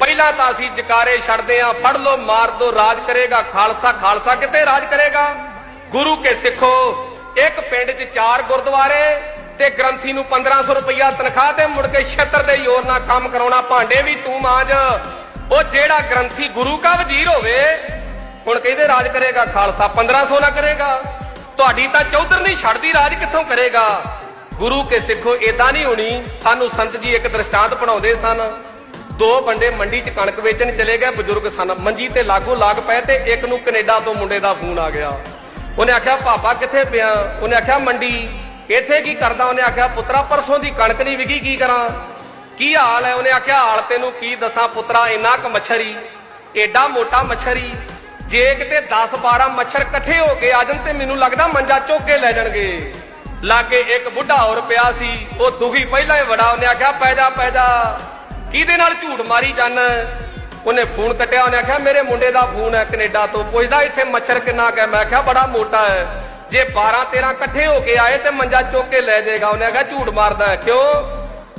ਪਹਿਲਾਂ ਤਾਂ ਅਸੀਂ ਜਕਾਰੇ ਛੱਡਦੇ ਆਂ ਫੜ ਲੋ ਮਾਰ ਦੋ, ਰਾਜ ਕਰੇਗਾ, ਖਾਲਸਾ ਖਾਲਸਾ ਕਿਤੇ ਰਾਜ ਕਰੇਗਾ? ਗੁਰੂ ਕੇ ਸਿੱਖੋ, ਇੱਕ ਪਿੰਡ 'ਚ ਚਾਰ ਗੁਰਦੁਆਰੇ ਤੇ ਗ੍ਰੰਥੀ ਨੂੰ 1500 ਰੁਪਇਆ ਤਨਖਾਹ ਤੇ ਮੁੜ ਕੇ ਛੇਤਰ ਦੇ ਜ਼ੋਰ ਨਾਲ ਕੰਮ ਕਰਾਉਣਾ, ਭਾਂਡੇ ਵੀ ਤੂੰ ਮਾਂਜ। ਉਹ ਜਿਹੜਾ ਗ੍ਰੰਥੀ ਗੁਰੂ ਕਾ ਵਜ਼ੀਰ ਹੋਵੇ, ਹੁਣ ਕਹਿੰਦੇ ਰਾਜ ਕਰੇਗਾ? ਖਾਲਸਾ 1500 ਨਾ ਕਰੇਗਾ। ਤੁਹਾਡੀ ਤਾਂ ਚੌਧਰ ਨਹੀਂ ਛੱਡਦੀ, ਰਾਜ ਕਿੱਥੋਂ ਕਰੇਗਾ? ਗੁਰੂ ਕੇ ਸਿੱਖੋ, ਏਦਾਂ ਨਹੀਂ ਹੋਣੀ। ਸਾਨੂੰ ਸੰਤ ਜੀ ਇੱਕ ਦ੍ਰਿਸ਼ਟਾਂਤ ਬਣਾਉਂਦੇ ਸਨ। ਦੋ ਬੰਦੇ ਮੰਡੀ 'ਚ ਕਣਕ ਵੇਚਣ ਚਲੇ ਗਏ, ਬਜ਼ੁਰਗ ਸਨ। ਮੰਜੀ ਤੇ ਲਾਗੂ ਲਾਗ ਪਏ ਤੇ ਇੱਕ ਨੂੰ ਕੈਨੇਡਾ ਤੋਂ ਮੁੰਡੇ ਦਾ ਫੋਨ ਆ ਗਿਆ। ਉਹਨੇ ਆਖਿਆ ਪਾਪਾ ਕਿੱਥੇ ਪਿਆ? ਉਹਨੇ ਆਖਿਆ, ਮੰਡੀ। ਇੱਥੇ ਕੀ ਕਰਦਾ? ਉਹਨੇ ਆਖਿਆ, ਪੁੱਤਰਾ, ਪਰਸੋਂ ਦੀ ਕਣਕ ਨਹੀਂ ਵਿਕੀ, ਕੀ ਕਰਾਂ? ਕੀ ਹਾਲ ਹੈ? ਉਹਨੇ ਆਖਿਆ, ਹਾਲ ਤੈਨੂੰ ਕੀ ਦੱਸਾਂ ਪੁੱਤਰਾ, ਇੰਨਾ ਕੁ ਮੱਛਰੀ, ਏਡਾ ਮੋਟਾ ਮੱਛਰੀ। ਜੇ ਕਿਤੇ 10 12 ਮੱਛਰ ਇਕੱਠੇ ਹੋ ਕੇ ਆ ਜਾਣ ਤੇ ਮੈਨੂੰ ਲੱਗਦਾ ਮੰਜਾ ਚੁੱਕ ਕੇ ਲੈ ਜਾਣਗੇ। ਲਾਗੇ ਇੱਕ ਬੁੱਢਾ ਹੋਰ ਪਿਆ ਸੀ, ਉਹ ਦੁਖੀ, ਪਹਿਲਾਂ ਹੀ ਬੜਾ ਉਹਨੇ ਆਖਿਆ, ਪੈ ਜਾ ਪੈ ਜਾ। ਕਿਹਦੇ ਨਾਲ ਝੂਠ ਮਾਰੀ ਜਾਨ। ਉਹਨੇ ਫੋਨ ਕੱਟਿਆ, ਉਹਨੇ ਆਖਿਆ, ਮੇਰੇ ਮੁੰਡੇ ਦਾ ਫੋਨ ਹੈ ਕੈਨੇਡਾ ਤੋਂ। ਪੁੱਛਦਾ, ਇੱਥੇ ਮੱਛਰ ਕਿੰਨਾ ਹੈ? ਮੈਂ ਆਖਿਆ, ਬੜਾ ਮੋਟਾ ਹੈ। ਜੇ 12 13 ਇਕੱਠੇ ਹੋ ਕੇ ਆਏ ਤੇ ਮੰਜਾ ਚੁੱਕ ਕੇ ਲੈ ਜਾਏਗਾ। ਉਹਨੇ ਆਖਿਆ, ਝੂਠ ਮਾਰਦਾ ਕਿਉਂ?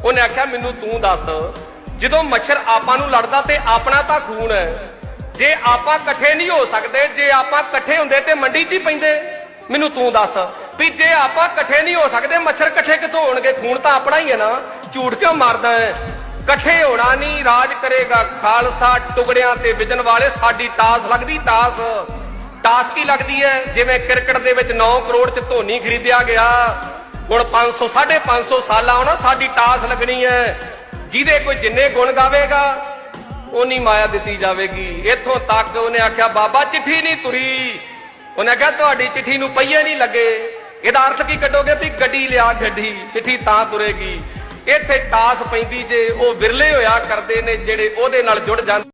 ਉਹਨੇ ਆਖਿਆ, ਮੈਨੂੰ ਤੂੰ ਦੱਸ, ਜਦੋਂ ਮੱਛਰ ਆਪਾਂ ਨੂੰ ਲੜਦਾ ਤੇ ਆਪਣਾ ਤਾਂ ਖੂਨ ਹੈ। ਜੇ ਆਪਾਂ ਇਕੱਠੇ ਨਹੀਂ ਹੋ ਸਕਦੇ, ਜੇ ਆਪਾਂ ਇਕੱਠੇ ਹੁੰਦੇ ਤੇ ਮੰਡੀ 'ਚ ਹੀ ਪੈਂਦੇ। ਮੈਨੂੰ ਤੂੰ ਦੱਸ, ਵੀ ਜੇ ਆਪਾਂ ਇਕੱਠੇ ਨਹੀਂ ਹੋ ਸਕਦੇ, ਮੱਛਰ ਇਕੱਠੇ ਕਿੱਥੋਂ ਹੋਣਗੇ? ਖੂਨ ਤਾਂ ਆਪਣਾ ਹੀ ਹੈ ਨਾ। ਝੂਠ ਕਿਉਂ ਮਾਰਦਾ ਹੈ? ਇਕੱਠੇ ਹੋਣਾ ਨਹੀਂ, ਰਾਜ ਕਰੇਗਾ ਖਾਲਸਾ। ਟੁਕੜਿਆਂ ਤੇ ਵਿਜਨ ਵਾਲੇ, ਸਾਡੀ ਟਾਸ ਲੱਗਦੀ ਟਾਸ ਟਾਸ ਕੀ ਲੱਗਦੀ ਹੈ? ਜਿਵੇਂ ਕ੍ਰਿਕਟ ਦੇ ਵਿੱਚ 9 ਕਰੋੜ ਚ ਧੋਨੀ ਖਰੀਦਿਆ ਗਿਆ ਹੁਣ 500 550 ਸਾਲਾਂ ਆਉਣਾ, ਸਾਡੀ ਟਾਸ ਲੱਗਣੀ ਹੈ। ਜਿਹਦੇ ਕੋਈ ਜਿੰਨੇ ਗੁਣ ਗਾਵੇਗਾ ਉਨੀ ਮਾਇਆ ਦਿੱਤੀ ਜਾਵੇਗੀ। ਇੱਥੋਂ ਤੱਕ ਉਹਨੇ ਆਖਿਆ, ਬਾਬਾ, ਚਿੱਠੀ ਨਹੀਂ ਤੁਰੀ। ਉਹਨੇ ਆਖਿਆ ਤੁਹਾਡੀ ਚਿੱਠੀ ਨੂੰ ਪਈਏ ਨਹੀਂ ਲੱਗੇ। ਇਹਦਾ ਅਰਥ ਕੀ ਕੱਢੋਗੇ ਵੀ ਗੱਡੀ ਲਿਆ ਗੱਡੀ, ਚਿੱਠੀ ਤਾਂ ਤੁਰੇਗੀ। ਇੱਥੇ ਟਾਸ ਪੈਂਦੀ ਜੇ ਉਹ ਵਿਰਲੇ ਹੋਇਆ ਕਰਦੇ ਨੇ ਜਿਹੜੇ ਉਹਦੇ ਨਾਲ ਜੁੜ ਜਾਂਦੇ